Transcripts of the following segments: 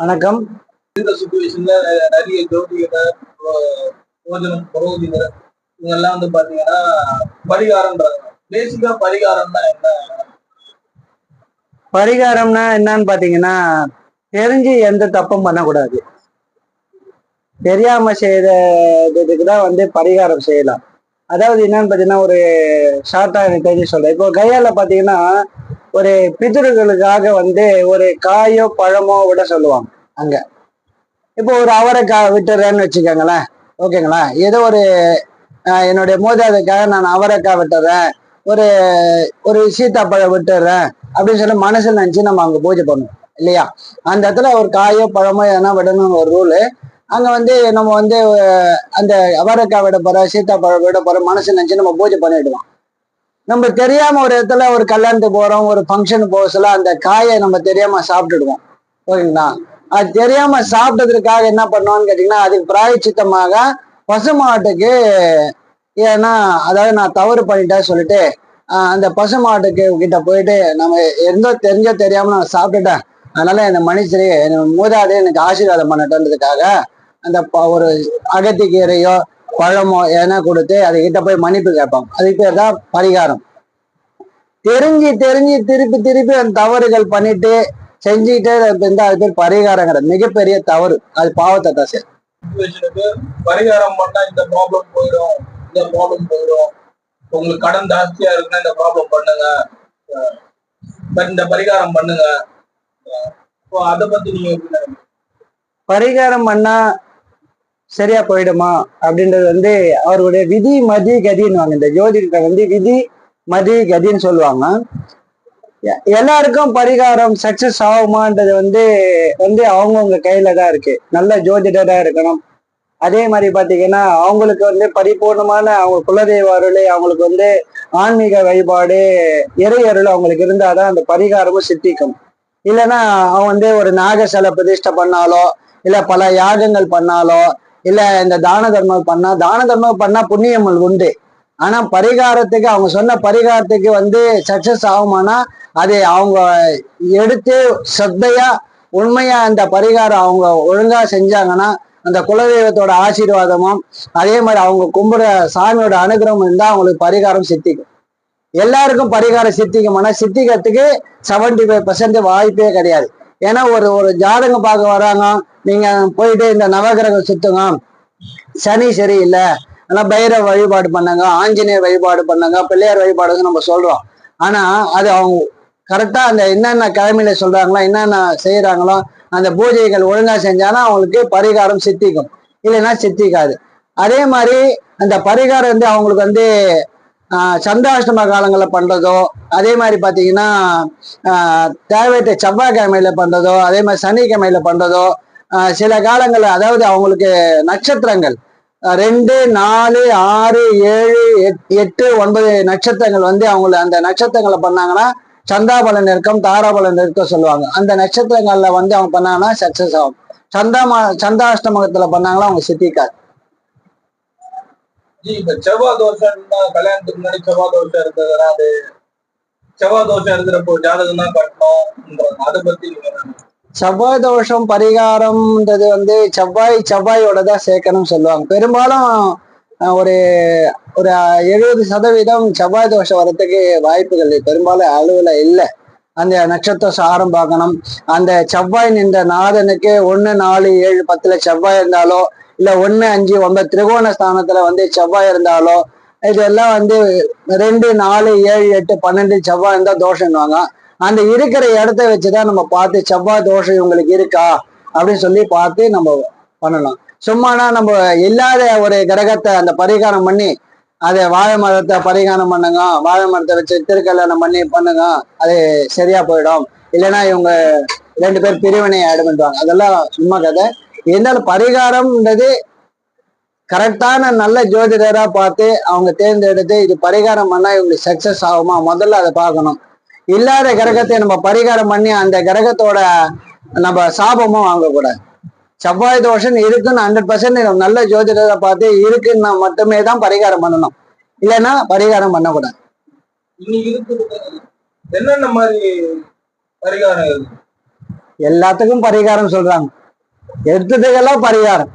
வணக்கம். இந்த சுச்சுவேஷன்ல நிறைய புரோகிதர் இவங்க எல்லாம் வந்து பாத்தீங்கன்னா பரிகாரம்ன்றாங்க. பேசிக்கா பரிகாரம்னா என்ன? பரிகாரம்னா என்னன்னு பாத்தீங்கன்னா தெரிஞ்சு எந்த தப்பும் பண்ணக்கூடாது. தெரியாம செய்யறதுக்கு தான் வந்து பரிகாரம் செய்யலாம். அதாவது என்னன்னு பாத்தீங்கன்னா ஒரு ஷார்ட்டா எனக்கு தெரிஞ்சு சொல்றேன். இப்போ கையால பாத்தீங்கன்னா ஒரு பிதிர்களுக்காக வந்து ஒரு காயோ பழமோ விட சொல்லுவாங்க அங்க. இப்போ ஒரு அவரைக்காய் விட்டுறேன்னு வச்சுக்கோங்களேன். ஓகேங்களா? ஏதோ ஒரு என்னுடைய மூதாதைக்காக நான் அவரைக்காய் விட்டுறேன். ஒரு ஒரு சீத்தாப்பழம் விட்டுறேன் அப்படின்னு சொல்லி மனசு நினைச்சு நம்ம அங்க பூஜை பண்ணுவோம் இல்லையா? அந்த இடத்துல ஒரு காயோ பழமோ எதனா விடணும்னு ஒரு ரூலு அங்க வந்து நம்ம வந்து அந்த அவரைக்காய் விட போற சீத்தாப்பழம் விட போற மனசு நினைச்சு நம்ம பூஜை பண்ணிடுவோம். நம்ம தெரியாம ஒரு இடத்துல ஒரு கல்யாணத்துக்கு போறோம் ஒரு ஃபங்க்ஷனுக்கு போக சொல்ல அந்த காயை நம்ம தெரியாம சாப்பிட்டுடுவோம். ஓகேங்களா அது தெரியாம சாப்பிட்டதுக்காக என்ன பண்ணுவோம்னு கேட்டீங்கன்னா அதுக்கு பிராயச்சித்தமாக பசுமாட்டுக்கு ஏன்னா அதாவது நான் தவறு பண்ணிட்டேன் சொல்லிட்டு அந்த பசுமாட்டுக்கு கிட்ட போயிட்டு நம்ம எந்தோ தெரிஞ்சோ தெரியாம நான் சாப்பிட்டுட்டேன். அதனால இந்த மனுஷரே என் மூதாதே எனக்கு ஆசீர்வாதம் பண்ணட்டன்றதுக்காக அந்த ப- ஒரு அகத்திக்கீரையோ பழமோ எதனா கொடுத்து அது கிட்ட போய் மன்னிப்பு கேட்பாங்க அதுக்கு பேர் தான் பரிகாரம். தெரிஞ்சு தெரிஞ்சு திருப்பி திருப்பி அந்த தவறுகள் பண்ணிட்டு செஞ்சுக்கிட்டே இருந்தா அது பேர் பரிகாரங்கிறது மிகப்பெரிய தவறு. அது பாவத்தை தான் சுச்சுவேஷனுக்கு பரிகாரம் பண்ணா இந்த ப்ராப்ளம் போயிடும். இந்த ப்ராப்ளம் போயிடும். உங்களுக்கு கடன் ஜாஸ்தியா இருக்குன்னா இந்த ப்ராப்ளம் பண்ணுங்க. இந்த பரிகாரம் பண்ணுங்க. அதை பத்தி நீங்க? பரிகாரம் பண்ணா சரியா போயிடுமா? அப்படின்றது வந்து அவருடைய விதி மதி கதின்னு இந்த ஜோதிடத்தை வந்து விதி மதி கதின்னு சொல்லுவாங்க. எல்லாருக்கும் பரிகாரம் சக்சஸ் ஆகுமான்றது வந்து வந்து அவங்கவுங்க கையில தான் இருக்கு. நல்ல ஜோதிடரா இருக்கணும். அதே மாதிரி பாத்தீங்கன்னா அவங்களுக்கு வந்து பரிபூர்ணமான அவங்க குலதெய்வ அருள் அவங்களுக்கு வந்து ஆன்மீக வழிபாடு இறை அருள் அவங்களுக்கு இருந்தாதான் அந்த பரிகாரமும் சித்திக்கும். இல்லைன்னா அவன் வந்து ஒரு நாக சிலை பிரதிஷ்டை பண்ணாலோ இல்ல பல யாகங்கள் பண்ணாலோ இல்ல இந்த தான தர்மம் பண்ணா தான தர்மம் பண்ணா புண்ணியங்கள் உண்டு. ஆனா பரிகாரத்துக்கு அவங்க சொன்ன பரிகாரத்துக்கு வந்து சக்சஸ் ஆகுமானா அதை அவங்க எடுத்து சத்தையா உண்மையா அந்த பரிகாரம் அவங்க ஒழுங்கா செஞ்சாங்கன்னா அந்த குலதெய்வத்தோட ஆசீர்வாதமும் அதே மாதிரி அவங்க கும்பிட சாமியோட அனுகிரகம் இருந்தா அவங்களுக்கு பரிகாரம் சித்திக்கும். எல்லாருக்கும் பரிகாரம் சித்திக்குமானா சித்திக்கிறதுக்கு செவன்டி ஃபைவ் பர்சன்ட் வாய்ப்பே கிடையாது. ஏன்னா ஒரு ஒரு ஜாதகம் பார்க்க வராங்க. நீங்க போயிட்டு இந்த நவகிரகம் சுத்துங்க. சனி சரியில்லை. அதெல்லாம் பைரவ வழிபாடு பண்ணாங்க. ஆஞ்சநேயர் வழிபாடு பண்ணாங்க. பிள்ளையார் வழிபாடுன்னு நம்ம சொல்றோம். ஆனா அது அவங்க கரெக்டா அந்த என்னென்ன கிழமையில சொல்றாங்களோ என்னென்ன செய்யறாங்களோ அந்த பூஜைகள் ஒழுங்கா செஞ்சானா அவங்களுக்கு பரிகாரம் சித்திக்கும். இல்லைன்னா சித்திக்காது. அதே மாதிரி அந்த பரிகாரம் வந்து அவங்களுக்கு வந்து சந்தாஷ்டம காலங்களில் பண்ணுறதோ அதே மாதிரி பார்த்தீங்கன்னா தேவையற்ற செவ்வாய்க்கிழமையில் பண்ணுறதோ அதே மாதிரி சனிக்கிழமையில பண்ணுறதோ சில காலங்களில் அதாவது அவங்களுக்கு நட்சத்திரங்கள் ரெண்டு நாலு ஆறு ஏழு எட்- எட்டு ஒன்பது நட்சத்திரங்கள் வந்து அவங்களை அந்த நட்சத்திரங்களை பண்ணாங்கன்னா சந்தாபலன் நெருக்கம் தாராபலன் நெருக்கம் சொல்லுவாங்க. அந்த நட்சத்திரங்கள்ல வந்து அவங்க பண்ணாங்கன்னா சக்சஸ் ஆகும். சந்தா சந்தாஷ்டமகத்துல பண்ணாங்கன்னா அவங்க சித்திக்காது ஜி செவ்வாய் தோஷம் இருந்தா கல்யாணத்துக்கு முன்னாடி செவ்வாய் தோஷம் இருந்ததுன்னா அது செவ்வாய் தோஷம் இருக்கிறப்போ ஜாதகம் தான் கட்டணும் அதை பத்தி செவ்வாய் தோஷம் பரிகாரம்ன்றது வந்து செவ்வாய் செவ்வாயோட தான் சேர்க்கணும்னு சொல்லுவாங்க. பெரும்பாலும் ஒரு ஒரு எழுபது சதவீதம் செவ்வாய் தோஷம் வரத்துக்கு வாய்ப்புகள் பெரும்பாலும் அளவுல இல்லை. அந்த நட்சத்திர சாரம் பார்க்கணும். அந்த செவ்வாய் நின்ற நாதனுக்கு ஒன்று நாலு ஏழு பத்துல செவ்வாய் இருந்தாலோ இல்ல ஒன்னு அஞ்சு ஒன்பது திரிகோண ஸ்தானத்துல வந்து செவ்வாய் இருந்தாலோ இதெல்லாம் வந்து ரெண்டு நாலு ஏழு எட்டு பன்னெண்டு செவ்வாய் இருந்தால் தோஷம்னுவாங்க அந்த இருக்கிற இடத்த வச்சுதான் நம்ம பார்த்து செவ்வாய் தோஷம் இவங்களுக்கு இருக்கா அப்படின்னு சொல்லி பார்த்து நம்ம பண்ணலாம் சும்மானா நம்ம இல்லாத ஒரு கிரகத்தை அந்த பரிகாரம் பண்ணி அதை வாழை மரத்தை பரிகாரம் பண்ணுங்க வாழை மரத்தை வச்சு திருக்கல்யாணம் பண்ணி பண்ணுங்க அது சரியா போயிடும். இல்லைன்னா இவங்க ரெண்டு பேர் பிரிவினை ஆயிடும்ன்றாங்க அதெல்லாம் சும்மா கதை. இருந்தாலும் பரிகாரம்ன்றது கரெக்டான நல்ல ஜோதிடரா பார்த்து அவங்க தேர்ந்தெடுத்து இது பரிகாரம் பண்ணா இவங்களுக்கு சக்சஸ் ஆகுமா? முதல்ல அதை பார்க்கணும். இல்லாத கிரகத்தை நம்ம பரிகாரம் பண்ணி அந்த கிரகத்தோட நம்ம சாபமும் வாங்கக்கூடாது. செவ்வாய் தோஷம் இருக்குன்னு ஹண்ட்ரட் பர்சன்ட் நல்ல ஜோதிடரை பார்த்து இருக்குன்னா மட்டுமே தான் பரிகாரம் பண்ணணும். இல்லைன்னா பரிகாரம் பண்ணக்கூடாது. என்னென்ன மாதிரி பரிகாரம்? எல்லாத்துக்கும் பரிகாரம் சொல்றாங்க. எடுத்ததுக்கெல்லாம் பரிகாரம்.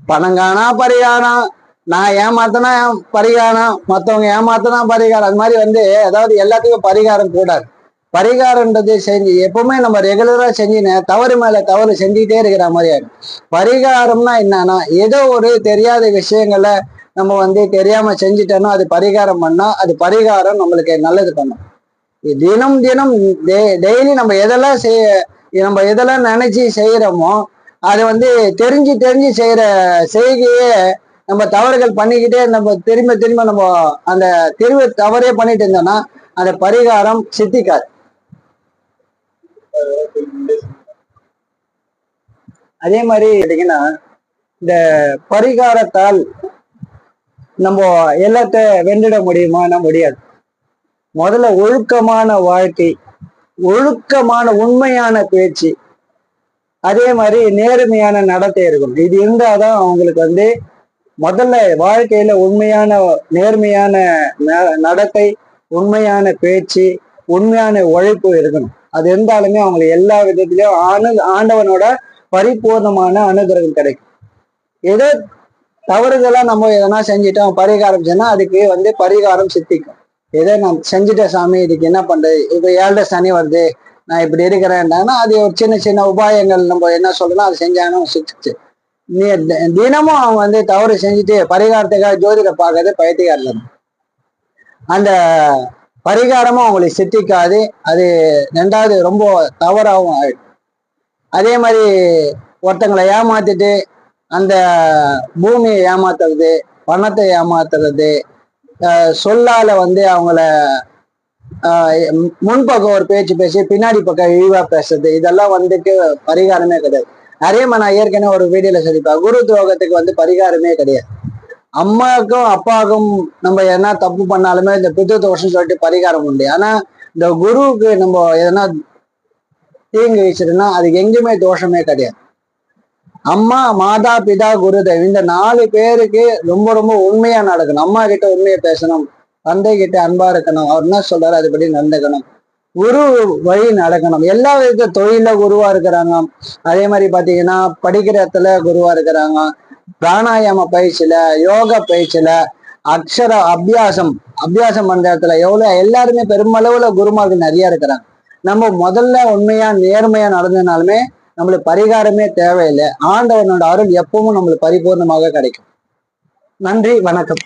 பணம் காணா பரிகாரம். நான் ஏமாத்தினா பரிகாரம். மத்தவங்க ஏமாத்தினா பரிகாரம். அது மாதிரி வந்து அதாவது எல்லாத்துக்கும் பரிகாரம் கூடாது பரிகாரம்ன்றது செஞ்சு எப்பவுமே நம்ம ரெகுலரா செஞ்சுன்னு தவறு மேல தவறு செஞ்சுக்கிட்டே இருக்கிற மாதிரி ஆகும் பரிகாரம்னா என்னன்னா ஏதோ ஒரு தெரியாத விஷயங்களை நம்ம வந்து தெரியாம செஞ்சுட்டோம்னா அது பரிகாரம் பண்ணா அது பரிகாரம் நம்மளுக்கு நல்லது பண்ணும். தினம் தினம் டெய்லி நம்ம எதெல்லாம் செய்ய நம்ம எதெல்லாம் நினைச்சு செய்யறோமோ அது வந்து தெரிஞ்சு தெரிஞ்சு செய்யற செய்கையே நம்ம தவறுகள் பண்ணிக்கிட்டே நம்ம திரும்ப திரும்ப நம்ம அந்த திரும்ப தவறே பண்ணிட்டு இருந்தோம்னா அந்த பரிகாரம் சித்திக்காது. அதே மாதிரி கேட்டீங்கன்னா இந்த பரிகாரத்தால் நம்ம எல்லாத்த வென்றிட முடியுமானா முடியாது. முதல்ல ஒழுக்கமான வாழ்க்கை ஒழுக்கமான உண்மையான பேச்சு. அதே மாதிரி நேர்மையான நடத்தை இருக்கணும் இது இருந்தாதான் அவங்களுக்கு வந்து முதல்ல வாழ்க்கையில உண்மையான நேர்மையான ந- நடத்தை உண்மையான பேச்சு உண்மையான உழைப்பு இருக்கணும். அது இருந்தாலுமே அவங்களுக்கு எல்லா விதத்திலையும் ஆனு ஆண்டவனோட பரிபூர்ணமான அனுகிரகம் கிடைக்கும். ஏதோ தவறுதலா நம்ம எதனா செஞ்சுட்டோம் பரிகாரம் சொன்னா அதுக்கு வந்து பரிகாரம் சித்திக்கும். ஏதோ நான் செஞ்சுட்டேன் சாமி இதுக்கு என்ன பண்றது? இப்போ ஏழரை சனி வருது நான் இப்படி இருக்கிறேன்டானா அது ஒரு சின்ன சின்ன உபாயங்கள் நம்ம என்ன சொல்லணும் அது செஞ்சாங்கன்னு சித்திச்சு நீ தி- தினமும் அவங்க வந்து தவறு செஞ்சுட்டு பரிகாரத்துக்காக ஜோதிட பார்க்கறது பயத்திகாரில் அந்த பரிகாரமும் அவங்களுக்கு சித்திக்காது அது ரெண்டாவது ரொம்ப தவறாகவும் ஆயிடும். அதே மாதிரி ஒருத்தங்களை ஏமாத்திட்டு அந்த பூமியை ஏமாத்துறது பணத்தை ஏமாத்துறது சொல்லால வந்து அவங்கள ஆஹ் முன்பக்கம் ஒரு பேச்சு பேசி பின்னாடி பக்கம் இழிவா பேசுறது இதெல்லாம் வந்துட்டு பரிகாரமே கிடையாது. நிறைய நான் ஏற்கனவே ஒரு வீடியோல சொல்லிப்பேன் குரு துரோகத்துக்கு வந்து பரிகாரமே கிடையாது. அம்மாவுக்கும் அப்பாவுக்கும் நம்ம எதனா தப்பு பண்ணாலுமே இந்த பித்து தோஷம் சொல்லிட்டு பரிகாரம் உண்டு. ஆனா இந்த குருவுக்கு நம்ம எதனா தீங்கு வச்சிருந்தா அதுக்கு எங்கேயுமே தோஷமே கிடையாது. அம்மா மாதா பிதா குருதேவ் இந்த நாலு பேருக்கு ரொம்ப ரொம்ப உண்மையா நடக்கணும் அம்மா கிட்ட உண்மையை பேசணும் தந்தை கிட்ட அன்பா இருக்கணும். அவர் என்ன சொல்றாரு அதுபடி நடந்துக்கணும். குரு வழி நடக்கணும். எல்லா வித தொழில குருவா இருக்கிறாங்க. அதே மாதிரி பாத்தீங்கன்னா படிக்கிற இடத்துல குருவா இருக்கிறாங்க. பிராணாயாம பயிற்சியில யோகா பயிற்சியில அக்ஷர அபியாசம் அபியாசம் பண்ற இடத்துல எவ்வளவு எல்லாருமே பெருமளவுல குருமார்கள் நிறைய இருக்கிறாங்க. நம்ம முதல்ல உண்மையா நேர்மையா நடந்ததுனாலுமே நம்மளுக்கு பரிகாரமே தேவையில்லை. ஆண்டவனோட அருள் எப்பவும் நம்மளுக்கு பரிபூர்ணமாக கிடைக்கும். நன்றி வணக்கம்.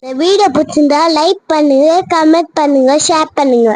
இந்த வீடியோ பிடிச்சிருந்தா லைக் பண்ணுங்க கமெண்ட் பண்ணுங்க ஷேர் பண்ணுங்க.